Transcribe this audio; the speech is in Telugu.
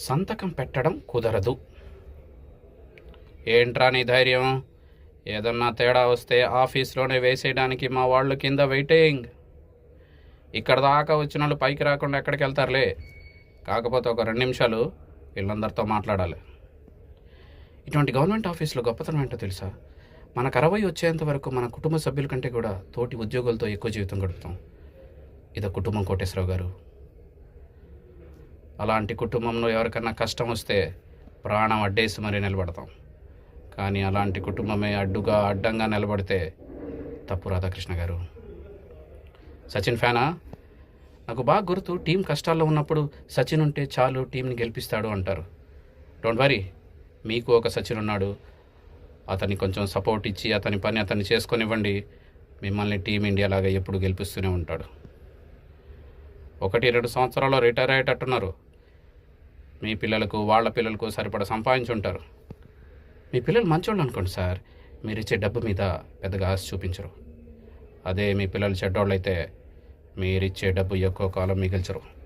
సంతకం పెట్టడం కుదరదు. ఏంట్రా నీ ధైర్యం? ఏదన్నా తేడా వస్తే ఆఫీస్లోనే వేసేయడానికి మా వాళ్ళు కింద వెయిటింగ్. ఇక్కడ దాకా వచ్చిన వాళ్ళు పైకి రాకుండా ఎక్కడికి వెళ్తారులే. కాకపోతే ఒక రెండు నిమిషాలు వీళ్ళందరితో మాట్లాడాలి. ఇటువంటి గవర్నమెంట్ ఆఫీసులో గొప్పతనం ఏంటో తెలుసా? మనకు అరవై వచ్చేంత వరకు మన కుటుంబ సభ్యుల కంటే కూడా తోటి ఉద్యోగులతో ఎక్కువ జీవితం గడుపుతాం. ఇదో కుటుంబం కోటేశ్వరరావు గారు. అలాంటి కుటుంబంలో ఎవరికన్నా కష్టం వస్తే ప్రాణం అడ్డేసి మరీ నిలబడతాం. కానీ అలాంటి కుటుంబమే అడ్డుగా అడ్డంగా నిలబడితే తప్పు రాధాకృష్ణ గారు. సచిన్ ఫ్యానా? నాకు బాగా గుర్తు టీం కష్టాల్లో ఉన్నప్పుడు సచిన్ ఉంటే చాలు టీంని గెలిపిస్తాడు అంటారు. డోంట్ వరీ మీకు ఒక సచిన్ ఉన్నాడు. అతని కొంచెం సపోర్ట్ ఇచ్చి అతని పని అతన్ని చేసుకొనివ్వండి. మిమ్మల్ని టీం లాగా ఎప్పుడు గెలిపిస్తూనే ఉంటాడు. ఒకటి రెండు సంవత్సరాల్లో రిటైర్ అయ్యేటట్టున్నారు. మీ పిల్లలకు వాళ్ళ పిల్లలకు సరిపడా సంపాదించుంటారు. మీ పిల్లలు మంచోళ్ళు అనుకోండి సార్. మీరు ఇచ్చే డబ్బు మీద పెద్దగా ఆశ చూపించరు. అదే మీ పిల్లలు చెడ్డోళ్ళు అయితే మీరిచ్చే డబ్బు ఎక్కువ కాలం మిగిల్చరు.